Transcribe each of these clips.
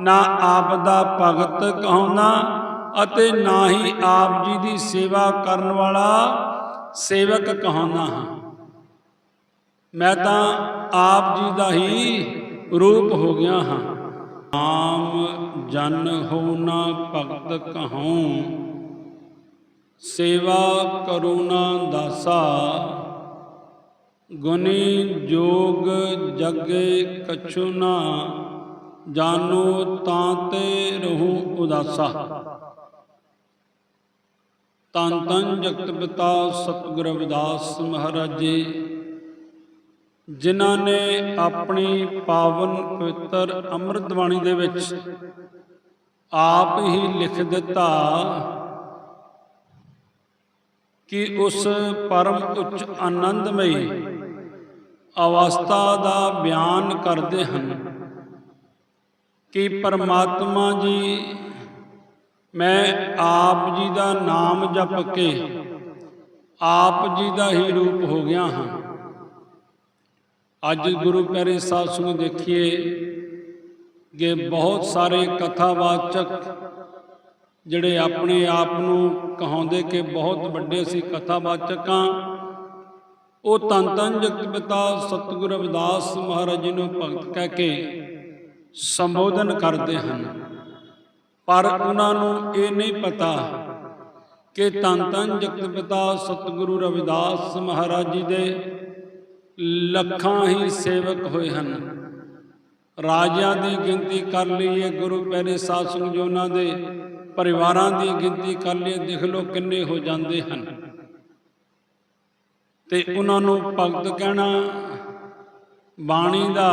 ਨਾ ਆਪ ਦਾ ਭਗਤ ਕਹਾਉਣਾ ਅਤੇ ਨਾ ਹੀ ਆਪ ਜੀ ਦੀ ਸੇਵਾ ਕਰਨ ਵਾਲਾ ਸੇਵਕ ਕਹਾਉਣਾ ਹਾਂ। ਮੈਂ ਤਾਂ ਆਪ ਜੀ ਦਾ ਹੀ ਰੂਪ ਹੋ ਗਿਆ ਹਾਂ। ਆਮ ਜਨ ਹੋ ਨਾ ਭਗਤ ਕਹਾਉ ਸੇਵਾ ਕਰੁਣਾ ਦਾਸਾ ਗੁਨੀ ਜੋਗ ਜਗੇ ਕਛੁ ਨਾ ਜਾਨੋ ਤਾਂ ਤੇ ਰਹੂ ਉਦਾਸਾ। ਤਨ ਤਨ ਜਗਤ ਪਿਤਾ ਸਤਿਗੁਰ ਰਵਿਦਾਸ ਮਹਾਰਾਜ ਜੀ ਜਿਨ੍ਹਾਂ ਨੇ ਆਪਣੀ ਪਾਵਨ ਪਵਿੱਤਰ ਅੰਮ੍ਰਿਤ ਬਾਣੀ ਦੇ ਵਿੱਚ ਆਪ ਹੀ ਲਿਖ ਦਿੱਤਾ ਕਿ ਉਸ ਪਰਮ ਉੱਚ ਆਨੰਦਮਈ ਅਵਸਥਾ ਦਾ ਬਿਆਨ ਕਰਦੇ ਹਨ। ਕਿ ਪਰਮਾਤਮਾ ਜੀ, ਮੈਂ ਆਪ ਜੀ ਦਾ ਨਾਮ ਜਪ ਕੇ ਆਪ ਜੀ ਦਾ ਹੀ ਰੂਪ ਹੋ ਗਿਆ ਹਾਂ। ਅੱਜ ਗੁਰੂ ਪਿਆਰੇ ਸਾਹਿਬ ਸੰਗਤ ਦੇਖੀਏ ਕਿ ਬਹੁਤ ਸਾਰੇ ਕਥਾਵਾਚਕ ਜਿਹੜੇ ਆਪਣੇ ਆਪ ਨੂੰ ਕਹਾਉਂਦੇ ਕਿ ਬਹੁਤ ਵੱਡੇ ਅਸੀਂ ਕਥਾਵਾਚਕ ਹਾਂ ਉਹ ਤਨ ਤਨ ਜਗਤ ਪਿਤਾ ਸਤਿਗੁਰ ਰਵਿਦਾਸ ਮਹਾਰਾਜ ਜੀ ਨੂੰ ਭਗਤ ਕਹਿ ਕੇ ਸੰਬੋਧਨ ਕਰਦੇ ਹਨ। ਪਰ ਉਹਨਾਂ ਨੂੰ ਇਹ ਨਹੀਂ ਪਤਾ ਕਿ ਤਨ ਤਨ ਜਗਤ ਪਿਤਾ ਸਤਿਗੁਰੂ ਰਵਿਦਾਸ ਮਹਾਰਾਜ ਜੀ ਦੇ ਲੱਖਾਂ ਹੀ ਸੇਵਕ ਹੋਏ ਹਨ। ਰਾਜਿਆਂ ਦੀ ਗਿਣਤੀ ਕਰ ਲਈਏ, ਗੁਰੂ ਪੈਰੇ ਸਾਧ ਸੰਗਤ ਜੀ ਉਹਨਾਂ ਦੇ ਪਰਿਵਾਰਾਂ ਦੀ ਗਿਣਤੀ ਕਰ ਲਈਏ, ਦੇਖ ਲਓ ਕਿੰਨੇ ਹੋ ਜਾਂਦੇ ਹਨ। ਤੇ ਉਹਨਾਂ ਨੂੰ ਭਗਤ ਕਹਿਣਾ, ਬਾਣੀ ਦਾ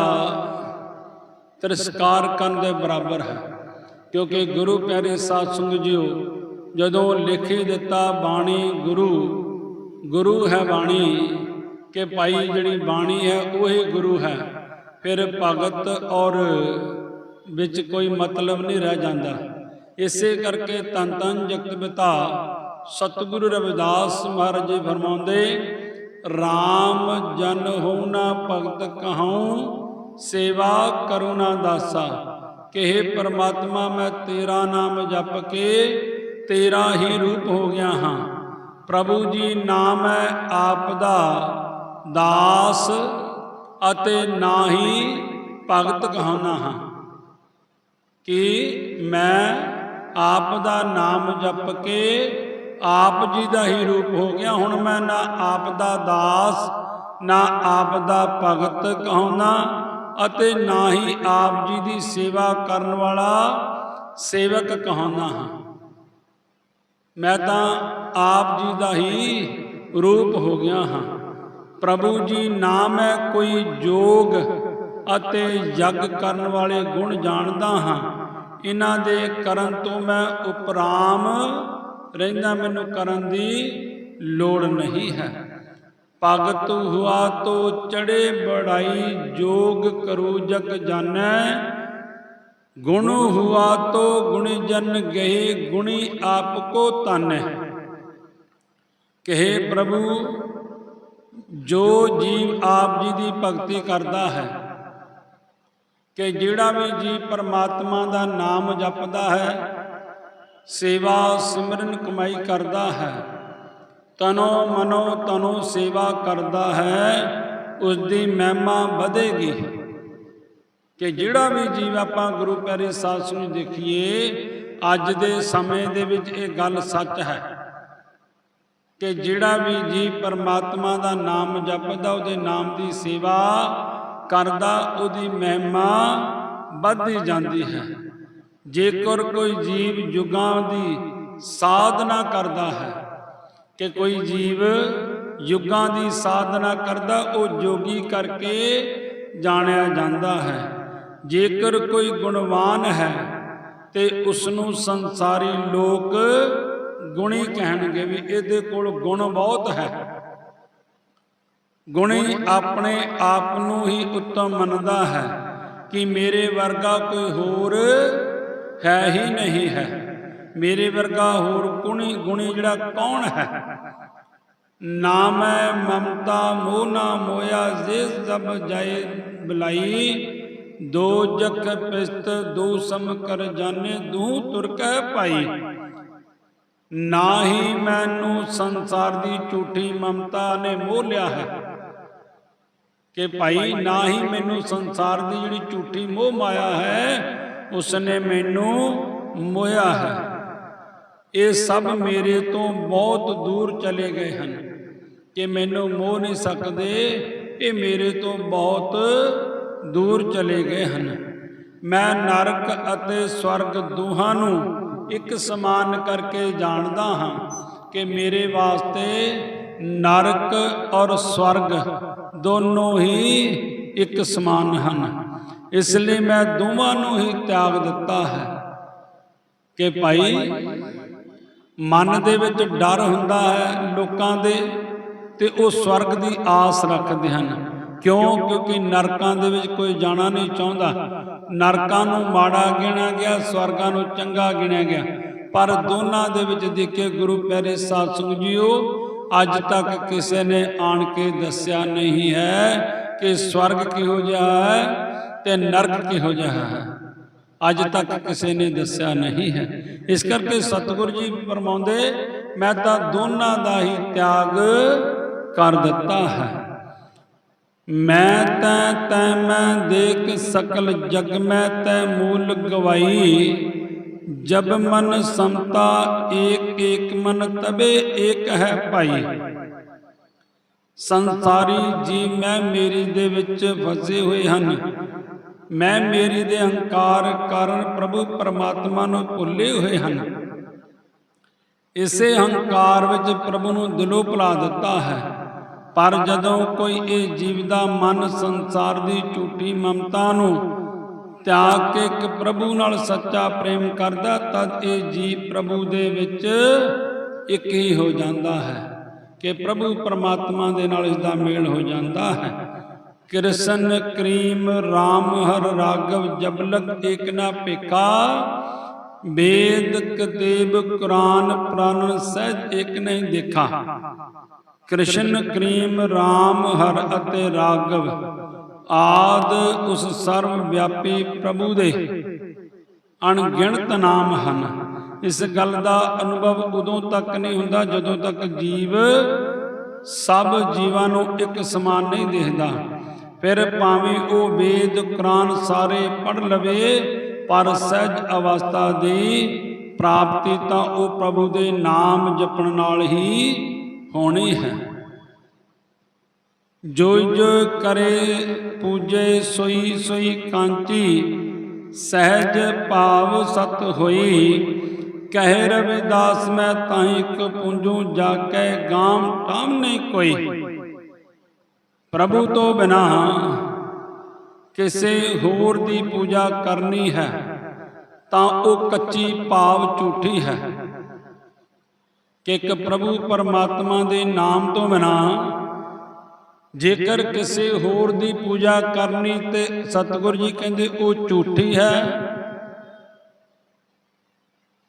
ਤਿਰਸਕਾਰ ਕਰਨ ਦੇ ਬਰਾਬਰ ਹੈ। ਕਿਉਂਕਿ ਗੁਰੂ ਪਿਆਰੇ ਸਾਧ ਸੰਗਤ ਜੀਓ, ਜਦੋਂ ਲਿਖੀ ਦਿੱਤਾ ਬਾਣੀ ਗੁਰੂ ਗੁਰੂ ਹੈ ਬਾਣੀ ਕਿ ਭਾਈ ਜਿਹੜੀ ਬਾਣੀ ਹੈ ਉਹ ਹੀ ਗੁਰੂ ਹੈ। ਫਿਰ ਭਗਤ ਔਰ ਵਿੱਚ ਕੋਈ ਮਤਲਬ ਨਹੀਂ ਰਹਿ ਜਾਂਦਾ। ਇਸੇ ਕਰਕੇ ਤਨ ਤਨ ਜਗਤ ਪਿਤਾ, ਸਤਿਗੁਰੂ ਰਵਿਦਾਸ ਮਹਾਰਾਜ ਜੀ ਫਰਮਾਉਂਦੇ RAM ਜਨ ਹੋਣਾ ਭਗਤ ਕਹਾਉ ਸੇਵਾ ਕਰੁਣਾ ਦਾਸਾ। ਕਿਹੇ ਪਰਮਾਤਮਾ, ਮੈਂ ਤੇਰਾ ਨਾਮ ਜਪ ਕੇ ਤੇਰਾ ਹੀ ਰੂਪ ਹੋ ਗਿਆ ਹਾਂ। ਪ੍ਰਭੂ ਜੀ, ਨਾਮ ਹੈ ਆਪ ਦਾ ਦਾਸ ਅਤੇ ਨਾ ਹੀ ਭਗਤ ਕਹਾਉਣਾ ਹਾਂ ਕਿ ਮੈਂ ਆਪ ਦਾ ਨਾਮ ਜਪ ਕੇ ਆਪ ਜੀ ਦਾ ਹੀ ਰੂਪ ਹੋ ਗਿਆ। ਹੁਣ ਮੈਂ ਨਾ ਆਪ ਦਾ ਦਾਸ, ਨਾ ਆਪ ਦਾ ਭਗਤ ਕਹਾਉਣਾ ਅਤੇ ਨਾ ਹੀ ਆਪ ਜੀ ਦੀ ਸੇਵਾ ਕਰਨ ਵਾਲਾ ਸੇਵਕ ਕਹਾਉਣਾ ਹਾਂ। ਮੈਂ ਤਾਂ ਆਪ ਜੀ ਦਾ ਹੀ ਰੂਪ ਹੋ ਗਿਆ ਹਾਂ। ਪ੍ਰਭੂ ਜੀ ਨਾ ਮੈਂ ਕੋਈ ਜੋਗ ਅਤੇ ਯੱਗ ਕਰਨ ਵਾਲੇ ਗੁਣ ਜਾਣਦਾ ਹਾਂ। ਇਹਨਾਂ ਦੇ ਕਰਨ ਤੋਂ ਮੈਂ ਉਪਰਾਮ ਰਹਿੰਦਾ, ਮੈਨੂੰ ਕਰਨ ਦੀ ਲੋੜ ਨਹੀਂ ਹੈ। ਭਗਤ ਹੁਆ ਤੋ ਚੜੇ ਬੜਾਈ ਜੋਗ ਕਰੂ ਜਗ ਜਾਣੈ। ਗੁਣ ਹੁਆ ਤੋ ਗੁਣੀ ਜਨ ਗਏ ਗੁਣੀ ਆਪ ਕੋ ਤਾਨੈ ਕਹੇ ਪ੍ਰਭੂ, ਜੋ ਜੀਵ ਆਪ ਜੀ ਦੀ ਭਗਤੀ ਕਰਦਾ ਹੈ, ਕਿ ਜਿਹੜਾ ਵੀ ਜੀਵ ਪਰਮਾਤਮਾ ਦਾ ਨਾਮ ਜਪਦਾ ਹੈ, ਸੇਵਾ ਸਿਮਰਨ ਕਮਾਈ ਕਰਦਾ ਹੈ। ਤਨੋ ਮਨੋ ਤਨੋ ਸੇਵਾ ਕਰਦਾ ਹੈ ਉਸ ਦੀ ਮਹਿਮਾ ਵਧੇਗੀ। ਕਿ ਜਿਹੜਾ ਵੀ ਜੀਵ ਆਪਾਂ ਗੁਰੂ ਪਿਆਰੇ ਸਾਧ ਸੰਗਤ ਦੇਖੀਏ, ਅੱਜ ਦੇ ਸਮੇਂ ਦੇ ਵਿੱਚ ਇਹ ਗੱਲ ਸੱਚ ਹੈ। ਕਿ ਜਿਹੜਾ ਵੀ ਜੀਵ ਪਰਮਾਤਮਾ ਦਾ ਨਾਮ ਜਪਦਾ, ਉਹਦੇ ਨਾਮ ਦੀ ਸੇਵਾ ਕਰਦਾ, ਉਹਦੀ ਮਹਿਮਾ ਵੱਧਦੀ ਜਾਂਦੀ ਹੈ। ਜੇਕਰ ਕੋਈ ਜੀਵ ਯੁਗਾਂ ਦੀ ਸਾਧਨਾ ਕਰਦਾ ਹੈ ਕਿ ਕੋਈ ਜੀਵ ਯੁੱਗਾਂ ਦੀ ਸਾਧਨਾ ਕਰਦਾ, ਉਹ ਜੋਗੀ ਕਰਕੇ ਜਾਣਿਆ ਜਾਂਦਾ ਹੈ। ਜੇਕਰ ਕੋਈ ਗੁਣਵਾਨ ਹੈ ਤੇ ਉਸ ਨੂੰ ਸੰਸਾਰੀ ਲੋਕ ਗੁਣੀ ਕਹਿਣਗੇ ਵੀ ਇਹਦੇ ਕੋਲ ਗੁਣ ਬਹੁਤ ਹੈ। ਗੁਣੀ ਆਪਣੇ ਆਪ ਨੂੰ ਹੀ ਉੱਤਮ ਮੰਨਦਾ ਹੈ ਕਿ ਮੇਰੇ ਵਰਗਾ ਕੋਈ ਹੋਰ ਹੈ ਹੀ ਨਹੀਂ ਹੈ। ਮੇਰੇ ਵਰਗਾ ਹੋਰ ਗੁਣੀ ਗੁਣੀ ਜਿਹੜਾ ਕੌਣ ਹੈ? ਨਾ ਮੈਂ ਮਮਤਾ ਮੋਹ ਨਾ ਮੋਇਆ, ਜੇ ਸਭ ਜਾਏ ਬਲਾਈ। ਦੋ ਜਖ ਪਿਸਤ, ਦੋ ਸਮ ਕਰ ਜਾਣੇ, ਦੂ ਤੁਰਕੈ ਭਾਈ। ਨਾਹੀ ਮੈਨੂੰ ਸੰਸਾਰ ਦੀ ਝੂਠੀ ਮਮਤਾ ਨੇ ਮੋਹ ਲਿਆ ਹੈ। ਕਿ ਭਾਈ ਨਾ ਹੀ ਮੈਨੂੰ ਸੰਸਾਰ ਦੀ ਜਿਹੜੀ ਝੂਠੀ ਮੋਹ ਮਾਇਆ ਹੈ ਉਸ ਨੇ ਮੈਨੂੰ ਮੋਇਆ ਹੈ। ਇਹ ਸਭ ਮੇਰੇ ਤੋਂ ਬਹੁਤ ਦੂਰ ਚਲੇ ਗਏ ਹਨ ਕਿ ਮੈਨੂੰ ਮੋਹ ਨਹੀਂ ਸਕਦੇ, ਇਹ ਮੇਰੇ ਤੋਂ ਬਹੁਤ ਦੂਰ ਚਲੇ ਗਏ ਹਨ। ਮੈਂ ਨਰਕ ਅਤੇ ਸਵਰਗ ਦੋਹਾਂ ਨੂੰ ਇੱਕ ਸਮਾਨ ਕਰਕੇ ਜਾਣਦਾ ਹਾਂ ਕਿ ਮੇਰੇ ਵਾਸਤੇ ਨਰਕ ਔਰ ਸਵਰਗ ਦੋਨੋਂ ਹੀ ਇੱਕ ਸਮਾਨ ਹਨ। ਇਸ ਲਈ ਮੈਂ ਦੋਵਾਂ ਨੂੰ ਹੀ ਤਿਆਗ ਦਿੱਤਾ ਹੈ ਕਿ ਭਾਈ ਮਨ ਦੇ ਵਿੱਚ ਡਰ ਹੁੰਦਾ ਹੈ ਲੋਕਾਂ ਦੇ ਤੇ ਉਹ ਸਵਰਗ ਦੀ ਆਸ ਰੱਖਦੇ ਹਨ। ਕਿਉਂ? ਕਿਉਂਕਿ ਨਰਕਾਂ ਦੇ ਵਿੱਚ ਕੋਈ ਜਾਣਾ ਨਹੀਂ ਚਾਹੁੰਦਾ। ਨਰਕਾਂ ਨੂੰ ਮਾੜਾ ਗਿਣਿਆ ਗਿਆ, ਸਵਰਗਾਂ ਨੂੰ ਚੰਗਾ ਗਿਣਿਆ ਗਿਆ। ਪਰ ਦੋਨਾਂ ਦੇ ਵਿੱਚ ਦੇਖੇ ਗੁਰੂ ਪਿਆਰੇ ਸਾਧ ਸੰਗਤ ਜੀਓ, ਅੱਜ ਤੱਕ ਕਿਸੇ ਨੇ ਆਣ ਕੇ ਦੱਸਿਆ ਨਹੀਂ ਹੈ ਕਿ ਸਵਰਗ ਕਿਹੋ ਜਿਹਾ ਹੈ ਤੇ ਨਰਕ ਕਿਹੋ ਜਿਹਾ ਹੈ। ਅੱਜ ਤੱਕ ਕਿਸੇ ਨੇ ਦੱਸਿਆ ਨਹੀਂ ਹੈ। ਇਸ ਕਰਕੇ ਸਤਿਗੁਰੂ ਜੀ ਫਰਮਾਉਂਦੇ, ਮੈਂ ਤਾਂ ਦੋਨਾਂ ਦਾ ਹੀ ਤਿਆਗ ਕਰ ਦਿੱਤਾ ਹੈ। ਮੈਂ ਤੈ ਤੈ ਮੈਂ ਦੇਖ ਸਕਲ ਜਗ, ਮੈਂ ਤੈ ਮੂਲ ਗਵਾਈ। ਜਬ ਮਨ ਸਮਤਾ ਏਕ ਏਕ ਮਨ ਤਬੇ ਏਕ ਹੈ ਭਾਈ। ਸੰਸਾਰੀ ਜੀ ਮੈਂ ਮੇਰੀ ਦੇ ਵਿੱਚ ਫਸੇ ਹੋਏ ਹਨ। ਮੈਂ ਮੇਰੀ ਦੇ ਹੰਕਾਰ ਕਾਰਨ ਪ੍ਰਭੂ ਪਰਮਾਤਮਾ ਨੂੰ ਭੁੱਲੇ ਹੋਏ ਹਨ। ਇਸੇ ਹੰਕਾਰ ਵਿੱਚ ਪ੍ਰਭੂ ਨੂੰ ਦਿਲੋਂ ਭੁਲਾ ਦਿੱਤਾ ਹੈ। ਪਰ ਜਦੋਂ ਕੋਈ ਇਹ ਜੀਵ ਦਾ ਮਨ ਸੰਸਾਰ ਦੀ ਝੂਠੀ ਮਮਤਾ ਨੂੰ ਤਿਆਗ ਕੇ ਇੱਕ ਪ੍ਰਭੂ ਨਾਲ ਸੱਚਾ ਪ੍ਰੇਮ ਕਰਦਾ, ਤਦ ਇਹ ਜੀਵ ਪ੍ਰਭੂ ਦੇ ਵਿੱਚ ਇੱਕ ਹੀ ਹੋ ਜਾਂਦਾ ਹੈ ਕਿ ਪ੍ਰਭੂ ਪਰਮਾਤਮਾ ਦੇ ਨਾਲ ਇਸ ਦਾ ਮੇਲ ਹੋ ਜਾਂਦਾ ਹੈ। ਕ੍ਰਿਸ਼ਨ ਕਰੀਮ RAM ਹਰ ਰਾਗਵ ਜਬਲਕ ਏਕ ਨਾ ਭੇਕਾ ਵੇਦ ਕਤੇਬ ਕੁਰਾਨ ਪ੍ਰਾਨਨ ਸਹਿਜ ਏਕ ਨਹੀਂ ਦੇਖਾ। ਕ੍ਰਿਸ਼ਨ ਕਰੀਮ RAM ਹਰ ਅਤੇ ਰਾਗਵ, ਆਦ ਉਸ ਸਰਵ ਵਿਆਪੀ ਪ੍ਰਭੂ ਦੇ। ਅਣਗਿਣਤ ਨਾਮ ਹਨ। ਇਸ ਗੱਲ ਦਾ ਅਨੁਭਵ ਉਦੋਂ ਤੱਕ ਨਹੀਂ ਹੁੰਦਾ ਜਦੋਂ ਤੱਕ ਜੀਵ ਸਭ ਜੀਵਾਂ ਨੂੰ ਇੱਕ ਸਮਾਨ ਨਹੀਂ ਦੇਖਦਾ। ਫਿਰ ਭਾਵੇਂ ਉਹ ਵੇਦ ਕੁਰਾਨ ਸਾਰੇ ਪੜ ਲਵੇ, ਪਰ ਸਹਿਜ ਅਵਸਥਾ ਦੀ ਪ੍ਰਾਪਤੀ ਤਾਂ ਉਹ ਪ੍ਰਭੂ ਦੇ ਨਾਮ ਜਪਣ ਨਾਲ ਹੀ ਹੋਣੀ ਹੈ। ਜੋ ਜੋ ਕਰੇ ਪੂਜੇ ਸੋਈ ਸੋਈ ਕਾਂਚੀ ਸਹਿਜ ਭਾਵ ਸਤ ਹੋਈ। ਕਹਿ ਰਵਿਦਾਸ, ਮੈਂ ਤਾਹੀ ਕੋ ਪੁੰਜੂ ਜਾ ਕੇ ਗਾਮ ਟਾਮ ਨਹੀਂ ਕੋਈ। ਪ੍ਰਭੂ ਤੋਂ ਬਿਨਾ ਕਿਸੇ ਹੋਰ ਦੀ ਪੂਜਾ ਕਰਨੀ ਹੈ, ਤਾਂ ਉਹ ਕੱਚੀ ਭਾਵ ਝੂਠੀ ਹੈ ਕਿ ਇੱਕ ਪ੍ਰਭੂ ਪਰਮਾਤਮਾ ਦੇ ਨਾਮ ਤੋਂ ਬਿਨਾ ਜੇਕਰ ਕਿਸੇ ਹੋਰ ਦੀ ਪੂਜਾ ਕਰਨੀ ਤੇ ਸਤਿਗੁਰੂ ਜੀ ਕਹਿੰਦੇ ਉਹ ਝੂਠੀ ਹੈ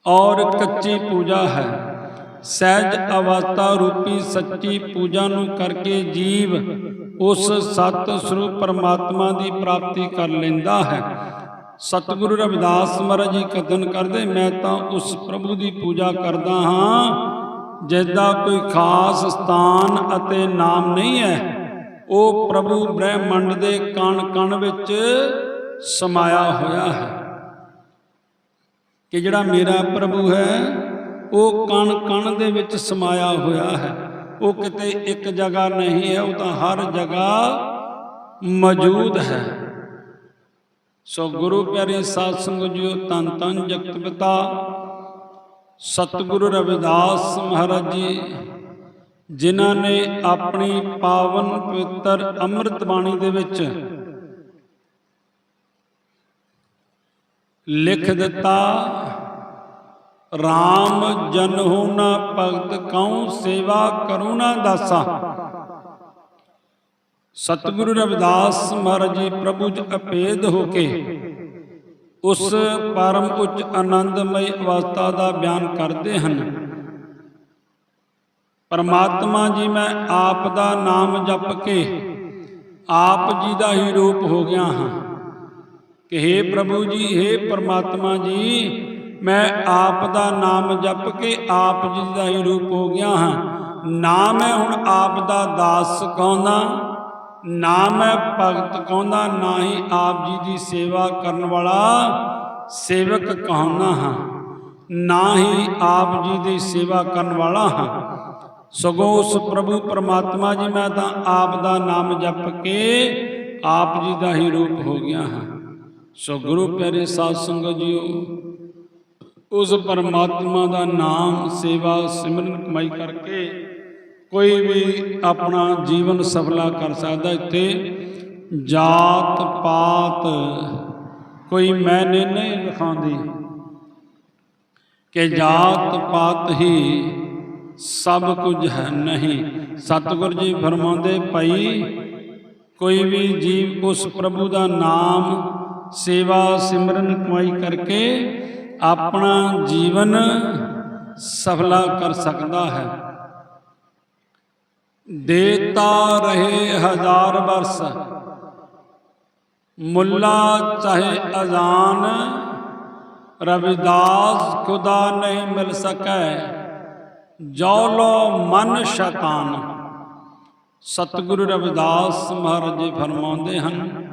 ਔਰ ਕੱਚੀ ਪੂਜਾ ਹੈ। ਸਹਿਜ ਅਵਸਥਾ ਰੂਪੀ ਸੱਚੀ ਪੂਜਾ ਨੂੰ ਕਰਕੇ ਜੀਵ ਉਸ ਸਤ ਸਰੂਪ ਪਰਮਾਤਮਾ ਦੀ ਪ੍ਰਾਪਤੀ ਕਰ ਲੈਂਦਾ ਹੈ। ਸਤਿਗੁਰੂ ਰਵਿਦਾਸ ਮਹਾਰਾਜ ਜੀ ਕਥਨ ਕਰਦੇ, ਮੈਂ ਤਾਂ ਉਸ ਪ੍ਰਭੂ ਦੀ ਪੂਜਾ ਕਰਦਾ ਹਾਂ ਜਿਸਦਾ ਕੋਈ ਖਾਸ ਸਥਾਨ ਅਤੇ ਨਾਮ ਨਹੀਂ ਹੈ। ਉਹ ਪ੍ਰਭੂ ਬ੍ਰਹਿਮੰਡ ਦੇ ਕਣ ਕਣ ਵਿੱਚ ਸਮਾਇਆ ਹੋਇਆ ਹੈ। ਕਿ ਜਿਹੜਾ ਮੇਰਾ ਪ੍ਰਭੂ ਹੈ, ਉਹ ਕਣ ਕਣ ਦੇ ਵਿੱਚ ਸਮਾਇਆ ਹੋਇਆ ਹੈ। ਉਹ ਕਿਤੇ ਇੱਕ ਜਗ੍ਹਾ ਨਹੀਂ ਹੈ, ਉਹ ਤਾਂ ਹਰ ਜਗ੍ਹਾ ਮੌਜੂਦ ਹੈ। ਸੋ ਗੁਰੂ ਪਿਆਰੇ ਸਾਧ ਸੰਗਤ ਜੀ ਤਨ ਤਨ ਜਗਤ ਪਿਤਾ ਸਤਿਗੁਰੂ ਰਵਿਦਾਸ ਮਹਾਰਾਜ ਜੀ, ਜਿਨ੍ਹਾਂ ਨੇ ਆਪਣੀ ਪਾਵਨ ਪਵਿੱਤਰ ਅੰਮ੍ਰਿਤ ਬਾਣੀ ਦੇ ਵਿੱਚ ਲਿਖ ਦਿੱਤਾ RAM ਜਨਹੁ ਨਾ ਭਗਤ, ਕਉ ਸੇਵਾ ਕਰੁਣਾ ਦਾਸਾ। ਸਤਿਗੁਰੂ ਰਵਿਦਾਸ ਮਹਾਰਾਜ ਜੀ, ਪ੍ਰਭੂ ਚ ਅਪੇਧ ਹੋ ਕੇ ਉਸ ਪਰਮ ਉੱਚ ਆਨੰਦਮਈ ਅਵਸਥਾ ਦਾ ਬਿਆਨ ਕਰਦੇ ਹਨ। ਪਰਮਾਤਮਾ ਜੀ, ਮੈਂ ਆਪ ਦਾ ਨਾਮ ਜਪ ਕੇ ਆਪ ਜੀ ਦਾ ਹੀ ਰੂਪ ਹੋ ਗਿਆ ਹਾਂ। ਕਿ हे ਪ੍ਰਭੂ ਜੀ हे ਪਰਮਾਤਮਾ ਜੀ ਮੈਂ ਆਪ ਦਾ ਨਾਮ ਜਪ ਕੇ ਆਪ ਜੀ ਦਾ ਹੀ ਰੂਪ ਹੋ ਗਿਆ ਹਾਂ। ਨਾ ਮੈਂ ਹੁਣ ਆਪ ਦਾ ਦਾਸ ਕਹਾਉਂਦਾ ਨਾ ਮੈਂ ਭਗਤ ਕਹਾਉਂਦਾ ਨਾ ਹੀ ਆਪ ਜੀ ਦੀ ਸੇਵਾ ਕਰਨ ਵਾਲਾ ਸੇਵਕ ਕਹਾਉਂਦਾ ਹਾਂ। ਨਾ ਹੀ ਆਪ ਜੀ ਦੀ ਸੇਵਾ ਕਰਨ ਵਾਲਾ ਹਾਂ। ਸਗੋਂ ਉਸ ਪ੍ਰਭੂ ਪਰਮਾਤਮਾ ਜੀ ਮੈਂ ਤਾਂ ਆਪ ਦਾ ਨਾਮ ਜਪ ਕੇ ਆਪ ਜੀ ਦਾ ਹੀ ਰੂਪ ਹੋ ਗਿਆ ਹਾਂ। ਸੋ ਗੁਰੂ ਪਿਆਰੇ ਸਾਧ ਸੰਗਤ ਜੀਓ ਉਸ ਪਰਮਾਤਮਾ ਦਾ ਨਾਮ, ਸੇਵਾ, ਸਿਮਰਨ, ਕਮਾਈ ਕਰਕੇ ਕੋਈ ਵੀ ਆਪਣਾ ਜੀਵਨ ਸਫਲਾ ਕਰ ਸਕਦਾ ਇੱਥੇ। ਜਾਤ ਪਾਤ ਕੋਈ ਮੈਨੇ ਨਹੀਂ ਲਿਖਾਉਂਦੀ ਕਿ ਜਾਤ ਪਾਤ ਹੀ ਸਭ ਕੁਝ ਹੈ ਨਹੀਂ। ਸਤਿਗੁਰ ਜੀ ਫਰਮਾਉਂਦੇ, ਭਾਈ, ਕੋਈ ਵੀ ਜੀਵ ਉਸ ਪ੍ਰਭੂ ਦਾ ਨਾਮ, ਸੇਵਾ, ਸਿਮਰਨ, ਕਮਾਈ ਕਰਕੇ ਆਪਣਾ ਜੀਵਨ ਸਫਲਾ ਕਰ ਸਕਦਾ ਹੈ। ਦੇਤਾ ਰਹੇ ਹਜ਼ਾਰ ਵਰਸ, ਮੁੱਲਾ ਚਾਹੇ ਅਜ਼ਾਨ, ਰਵਿਦਾਸ ਖੁਦਾ ਨਹੀਂ ਮਿਲ ਸਕੈ ਜੋ ਲੋ ਮਨ ਸ਼ੈਤਾਨ। ਸਤਿਗੁਰੂ ਰਵਿਦਾਸ ਮਹਾਰਾਜ ਜੀ ਫਰਮਾਉਂਦੇ ਹਨ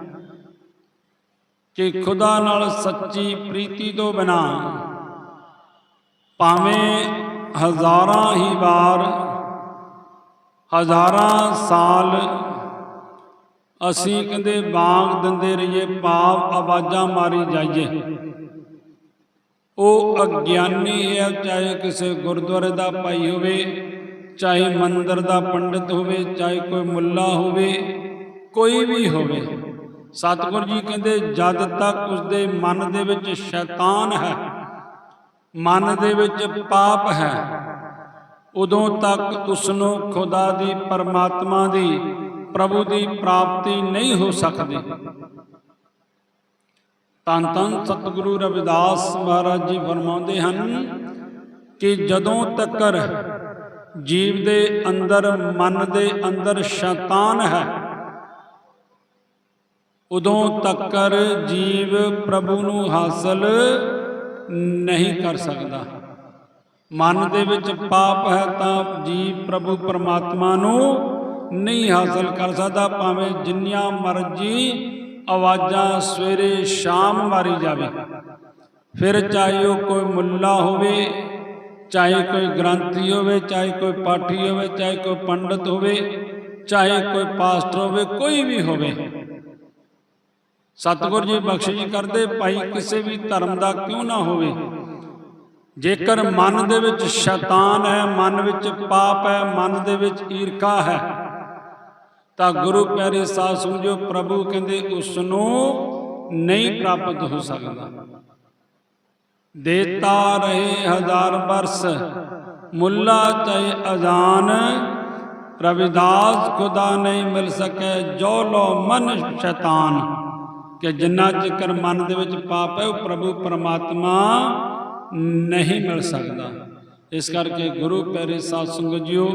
ਕਿ ਖੁਦਾ ਨਾਲ ਸੱਚੀ ਪ੍ਰੀਤੀ ਤੋਂ ਬਿਨਾ ਭਾਵੇਂ ਹਜ਼ਾਰਾਂ ਹੀ ਵਾਰ, ਹਜ਼ਾਰਾਂ ਸਾਲ ਅਸੀਂ ਕਹਿੰਦੇ ਬਾਗ ਦਿੰਦੇ ਰਹੀਏ, ਪਾਪ ਆਵਾਜ਼ਾਂ ਮਾਰੀ ਜਾਈਏ। ਉਹ ਅਗਿਆਨੀ ਹੈ, ਚਾਹੇ ਕਿਸੇ ਗੁਰਦੁਆਰੇ ਦਾ ਭਾਈ ਹੋਵੇ, ਚਾਹੇ ਮੰਦਰ ਦਾ ਪੰਡਿਤ ਹੋਵੇ, ਚਾਹੇ ਕੋਈ ਮੁੱਲਾ ਹੋਵੇ, ਕੋਈ ਵੀ ਹੋਵੇ। ਸਤਿਗੁਰੂ ਜੀ ਕਹਿੰਦੇ, ਜਦ ਤੱਕ ਉਸਦੇ ਮਨ ਦੇ ਵਿੱਚ ਸ਼ੈਤਾਨ ਹੈ, ਮਨ ਦੇ ਵਿੱਚ ਪਾਪ ਹੈ, ਉਦੋਂ ਤੱਕ ਉਸ ਨੂੰ ਖੁਦਾ ਦੀ, ਪਰਮਾਤਮਾ ਦੀ, ਪ੍ਰਭੂ ਦੀ ਪ੍ਰਾਪਤੀ ਨਹੀਂ ਹੋ ਸਕਦੀ। ਤਨ ਤਨ ਸਤਿਗੁਰੂ ਰਵਿਦਾਸ ਮਹਾਰਾਜ ਜੀ ਫਰਮਾਉਂਦੇ ਹਨ ਕਿ ਜਦੋਂ ਤੱਕ ਜੀਵ ਦੇ ਅੰਦਰ, ਮਨ ਦੇ ਅੰਦਰ ਸ਼ੈਤਾਨ ਹੈ ਉਦੋਂ ਤੱਕਰ ਜੀਵ ਪ੍ਰਭੂ ਨੂੰ ਹਾਸਲ ਨਹੀਂ ਕਰ ਸਕਦਾ। ਮਨ ਦੇ ਵਿੱਚ ਪਾਪ ਹੈ ਤਾਂ ਜੀਵ ਪ੍ਰਭੂ ਪਰਮਾਤਮਾ ਨੂੰ ਨਹੀਂ ਹਾਸਲ ਕਰ ਸਕਦਾ, ਭਾਵੇਂ ਜਿੰਨੀਆਂ ਮਰਜ਼ੀ ਆਵਾਜ਼ਾਂ ਸਵੇਰੇ ਸ਼ਾਮ ਮਾਰੀ ਜਾਵੇ। ਫਿਰ ਚਾਹੇ ਉਹ ਕੋਈ ਮੁੱਲਾ ਹੋਵੇ, ਚਾਹੇ ਕੋਈ ਗ੍ਰੰਥੀ ਹੋਵੇ, ਚਾਹੇ ਕੋਈ ਪਾਠੀ ਹੋਵੇ, ਚਾਹੇ ਕੋਈ ਪੰਡਤ ਹੋਵੇ, ਚਾਹੇ ਕੋਈ ਪਾਸਟਰ ਹੋਵੇ, ਕੋਈ ਵੀ ਹੋਵੇ ਸਤਿਗੁਰ ਜੀ ਬਖਸ਼ਿਸ਼ ਕਰਦੇ ਭਾਈ ਕਿਸੇ ਵੀ ਧਰਮ ਦਾ ਕਿਉਂ ਨਾ ਹੋਵੇ। ਜੇਕਰ ਮਨ ਦੇ ਵਿੱਚ ਸ਼ੈਤਾਨ ਹੈ ਮਨ ਵਿੱਚ ਪਾਪ ਹੈ ਮਨ ਦੇ ਵਿੱਚ ਈਰਖਾ ਹੈ ਤਾਂ ਗੁਰੂ ਪਿਆਰੇ ਸਾਧ ਸਮਝੋ ਪ੍ਰਭੂ ਕਹਿੰਦੇ ਉਸ ਨੂੰ ਨਹੀਂ ਪ੍ਰਾਪਤ ਹੋ ਸਕਦਾ। ਦੇਤਾ ਰਹੇ ਹਜ਼ਾਰ ਬਰਸ ਮੁੱਲਾ ਚਾਹੇ ਅਜ਼ਾਨ ਰਵਿਦਾਸ ਖੁਦਾ ਨਹੀਂ ਮਿਲ ਸਕੇ ਜੋ ਲੋ ਮਨ ਸ਼ੈਤਾਨ। ਕਿ ਜਿੰਨਾ ਚਿਕਰ ਮਨ ਦੇ ਵਿੱਚ ਪਾਪ ਹੈ, ਉਹ ਪ੍ਰਭੂ ਪਰਮਾਤਮਾ ਨਹੀਂ ਮਿਲ ਸਕਦਾ। ਇਸ ਕਰਕੇ ਗੁਰੂ ਪਿਆਰੇ ਸਾਧ ਸੰਗਤ ਜੀਓ,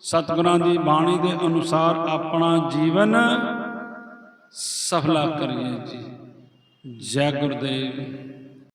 ਸਤਿਗੁਰਾਂ ਦੀ ਬਾਣੀ ਦੇ ਅਨੁਸਾਰ ਆਪਣਾ ਜੀਵਨ ਸਫਲਾ ਕਰੀਏ ਜੀ। ਜੈ ਗੁਰਦੇਵ।